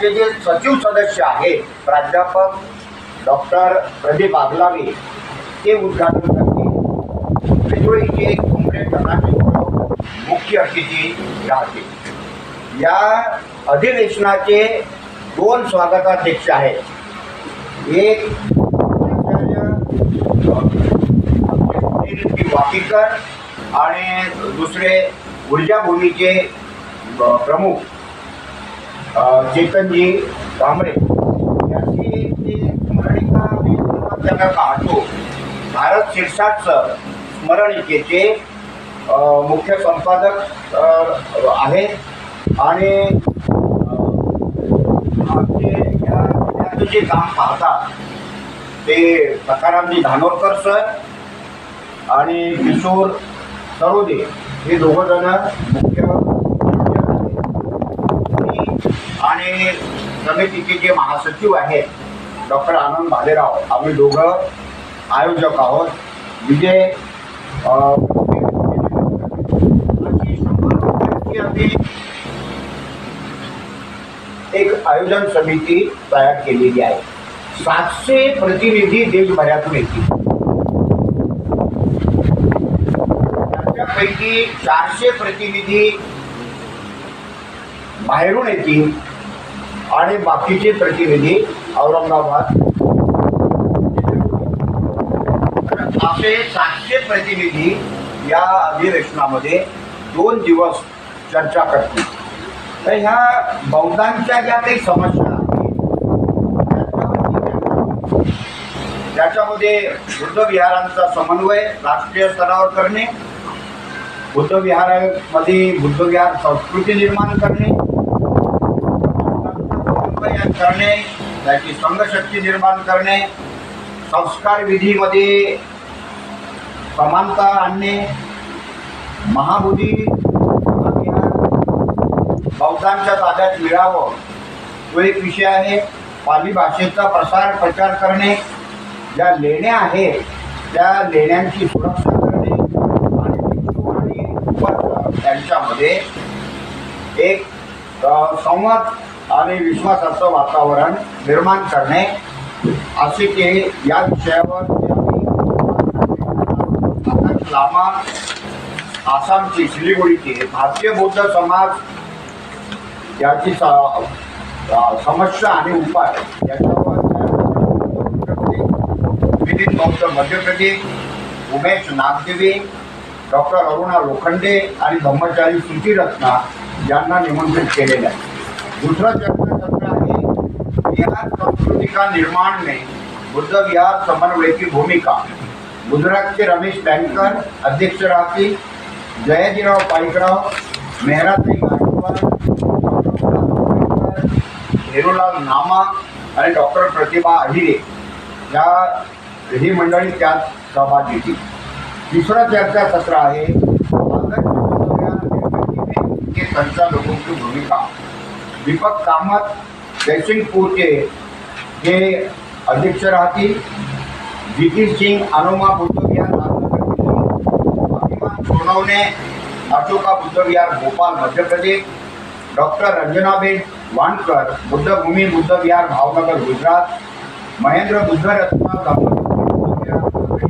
त्याचे जे सचिव सदस्य आहेत प्राध्यापक डॉक्टर प्रदीप आगलावे ते उद्घाटन करतील. वेगवेगळीचे घुमरे मुख्य अतिथी राहतील. या अधिवेशनाचे दोन स्वागताध्यक्ष आहेत. एक वाकीकर आणि दुसरे ऊर्जाभूमीचे प्रमुख चेतनजी कांबळे यांची स्मरणिका मी त्यांना पाहतो भारत शीर्षाचं स्मरणिकेचे मुख्य संपादक आहेत. आणि आमचे या जे काम पाहतात ते सकारामजी धानोरकर सर आणि किशोर सरोदे हे दोघं जण मुख्य मी आणि समितीचे जे महासचिव आहेत डॉक्टर आनंद भालेराव आम्ही दोघं आयोजक आहोत. म्हणजे, विजय आम्ही एक आयोजन समिती तयार केलेली आहे. सातशे प्रतिनिधी देशभरातून येतील. त्याच्यापैकी चारशे प्रतिनिधी बाहेरून येतील. आणि बाकीचे प्रतिनिधी औरंगाबाद. असे सातशे प्रतिनिधी या अधिवेशनामध्ये दोन दिवस चर्चा करतील. तर ह्या बौद्धांच्या ज्या काही समस्या त्याच्यामध्ये बुद्धविहारांचा समन्वय राष्ट्रीय स्तरावर करणे बुद्ध बुद्धविहार बुद्ध विहार संस्कृती निर्माण करणे समन्वय करणे त्याची संघशक्ती निर्माण करणे संस्कार विधीमध्ये समानता आणणे महाबोधी बहुतांच्या बौद्धांच्या ताब्यात मिळावं तो एक विषय आहे. पाली भाषेचा प्रसार प्रचार करणे ज्या लेण्या आहेत त्या लेण्यांची सुरक्षा करणे आणि त्यांच्यामध्ये एक संवाद आणि विश्वासाचं वातावरण निर्माण करणे असे की या विषयावर लामा आसामची सिलिगुडीची भारतीय बौद्ध समाज याची स- समस्या आणि उपाय याच्यावर विनीत बौद्ध मध्य प्रदेश उमेश नागदेवी डॉक्टर अरुणा लोखंडे आणि ब्रह्मचारी सुचीरत्ना यांना निमंत्रित केलेलं आहे. दुसरं चर्चासत्र है। विहार संस्कृति का निर्माण में बुद्ध विहार समन्वय की भूमिका। गुजरात के रमेश बँकर, अध्यक्ष राहतील जयाजीराव मेहराताई गायकवाड, डॉक्टर हेरूलाल नामा आणि डॉक्टर प्रतिभा अहिरे या ही मंडळी त्यात सहभाग घेतील तिसरं चर्चासत्र आहे संचालकों की भूमिका। दीपक कामत जयसिंगपूरचे जे अध्यक्ष राहतील. जितीन सिंग अनुमा बुद्धविहार अभिमान सोनवणे अशोका बुद्धविहार भोपाल मध्य प्रदेश. डॉक्टर रंजनाबेन वानकर बुद्धभूमी बुद्धविहार भावनगर गुजरात. महेंद्र बुद्धरत्न दामोदर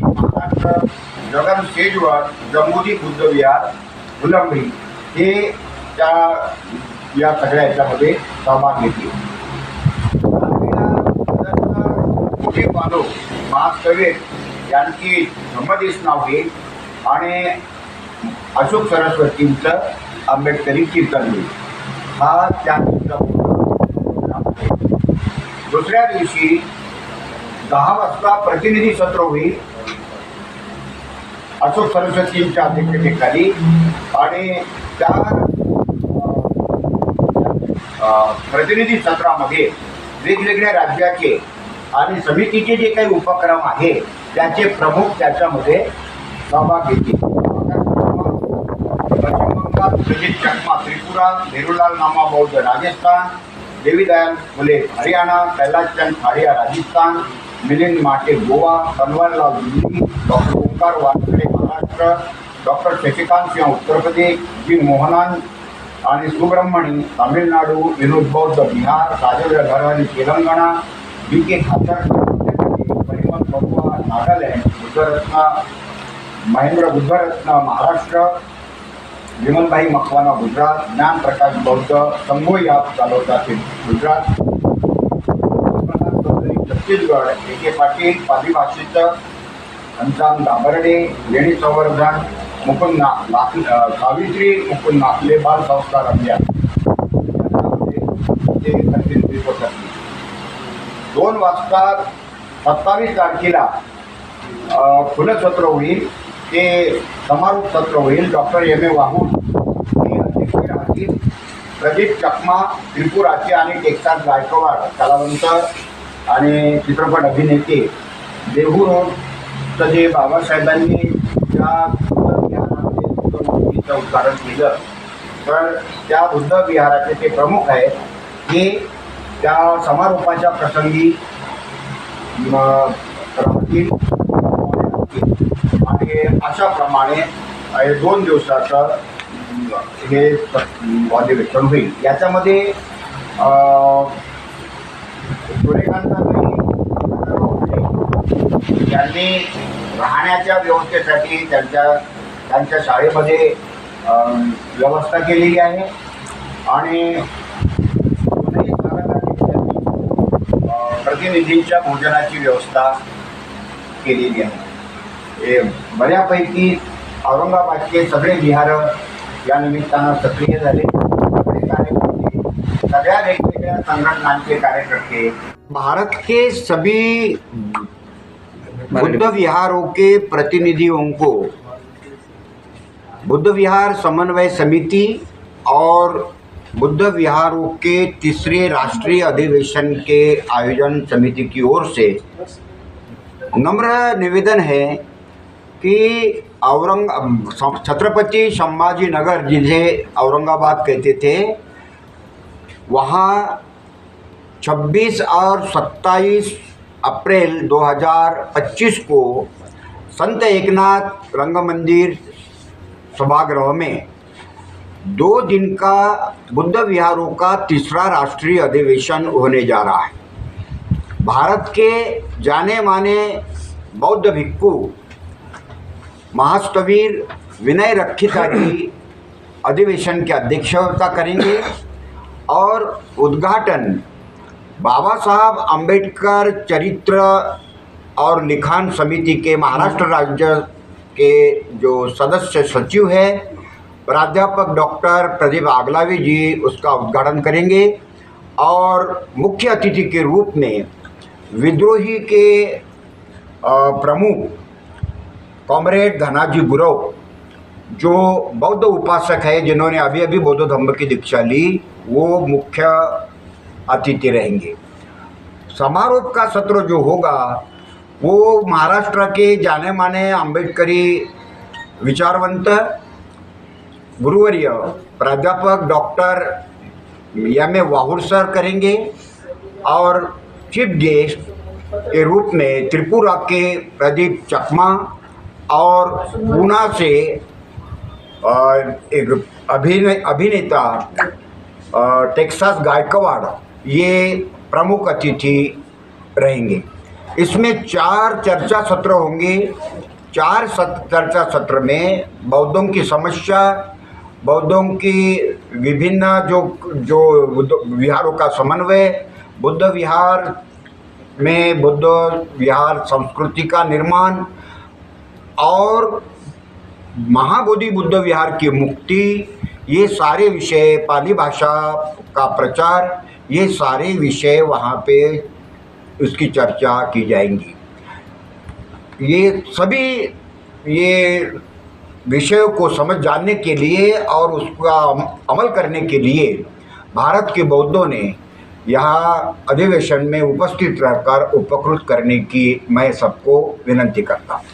महाराष्ट्र जगन शेजवळ जम्बुदी बुद्धविहार फुलंबरी हे त्या या सगळ्या याच्यामध्ये सहभाग घेतली. मोठे बालो महाकवी यांची जन्मदिवस नाव होईल आणि अशोक सरस्वतींचं आंबेडकरी कीर्तन होईल हा त्या दुसऱ्या दिवशी दहा वाजता प्रतिनिधी सत्र होईल. अशोक सरस्वतींच्या अध्यक्षतेखाली आणि त्या प्रतिनिधी सत्रामध्ये वेगवेगळ्या राज्याचे आणि समितीचे जे काही उपक्रम आहे त्याचे प्रमुख त्याच्यामध्ये सहभाग घेतील. पश्चिम बंगाल सुजित चकमा त्रिपुरा नेहरूलाल नामा बौद्ध राजस्थान देवीदयाल फुले हरियाणा कैलासचंद खाडिया राजस्थान मिलिंद माटे गोवा कन्वरलाल दिल्ली डॉक्टर ओंकार वानखडे महाराष्ट्र डॉक्टर शशिकांत सिंह उत्तर प्रदेश जी मोहनान आणि सुब्रह्मणी तामिळनाडू विनोद बौद्ध बिहार राजेंद्र घरवाली तेलंगणा बी के खासर परिमल बरुआ नागालँड बुद्धरत्न महेंद्र बुद्धरत्न महाराष्ट्र विमलभाई मकवाना गुजरात ज्ञानप्रकाश बौद्ध संघो याप चालवतात गुजरात छत्तीसगड ए के पाटील पाली भाषेचं अंजाम दाबर्डे लेणी संवर्धन मुकुंद ना नाक अ, सावित्री मुकुंद नाकले बाल संस्कार अभियान. ते दोन वाजता सत्तावीस तारखेला अ, खुलं सत्र होईल. ते समारोप सत्र होईल. डॉक्टर एम ए वाहून हे अध्यक्ष राहतील प्रदीप चकमा त्रिपुराचे आणि टेक्सास गायकवाड कलावंत आणि चित्रपट अभिनेते. देहू रोडचं जे बाबासाहेबांनी ज्या त्यांचं मूर्तीचं केलं. तर त्या बुद्ध विहाराचे ते प्रमुख आहेत जे त्या समारोपाच्या प्रसंगी राहतील. आणि अशाप्रमाणे हे दोन दिवसाचं हे अधिवेशन होईल. याच्यामध्ये अं, यांनी राहण्याच्या व्यवस्थेसाठी त्यांच्या त्यांच्या शाळेमध्ये व्यवस्था केलेली आहे. आणि प्रतिनिधींच्या भोजनाची व्यवस्था केलेली आहे. बऱ्यापैकी औरंगाबादचे सगळे विहार या निमित्तानं सक्रिय झाले. सगळ्या वेगवेगळ्या संघटनांचे कार्यकर्ते भारत के सभी बुद्ध विहारों के प्रतिनिधियों को बुद्ध विहार समन्वय समिति और बुद्ध विहारों के तीसरे राष्ट्रीय अधिवेशन के आयोजन समिति की ओर से नम्र निवेदन है कि औरंग छत्रपति संभाजी नगर जिसे औरंगाबाद कहते थे, वहाँ 26 और 27 अप्रैल 2025 को संत एकनाथ रंग मंदिर सभागृह में। दो दिन का बुद्ध विहारों का तीसरा राष्ट्रीय अधिवेशन होने जा रहा है। भारत के जाने माने बौद्ध भिक्खु महास्तवीर विनय रक्षिता जी अधिवेशन की अध्यक्षता करेंगे और उद्घाटन बाबा साहब अंबेडकर चरित्र और लिखान समिति के महाराष्ट्र राज्य के जो सदस्य सचिव है, प्राध्यापक डॉक्टर प्रदीप आगलावी जी उसका उद्घाटन करेंगे और मुख्य अतिथि के रूप में विद्रोही के प्रमुख कॉमरेड धनाजी गुरव, जो बौद्ध उपासक है, जिन्होंने अभी अभी बौद्ध धम्म की दीक्षा ली, वो मुख्य अतिथि रहेंगे। समारोह का सत्र जो होगा वो महाराष्ट्र के जाने माने अम्बेडकरी विचारवंत गुरुवर्य प्राध्यापक doctor M A Wahur sir करेंगे और चीफ गेस्ट के रूप में त्रिपुरा के प्रदीप चकमा और पूना से एक अभिनय अभिनेता टेक्सास गायकवाड़, ये प्रमुख अतिथि रहेंगे। इसमें चार चर्चा सत्र होंगे। चार सत्र चर्चा सत्र में बौद्धों की समस्या, बौद्धों की विभिन्न जो जो विहारों का समन्वय, बुद्ध विहार में बुद्ध विहार संस्कृति का निर्माण और महाबोधि बुद्ध विहार की मुक्ति, ये सारे विषय, पाली भाषा का प्रचार, ये सारे विषय वहाँ पे उसकी चर्चा की जाएँगी। ये सभी, ये विषयों को समझ जानने के लिए और उसका अमल करने के लिए भारत के बौद्धों ने यहाँ अधिवेशन में उपस्थित रहकर उपकृत करने की मैं सबको विनंती करता हूँ।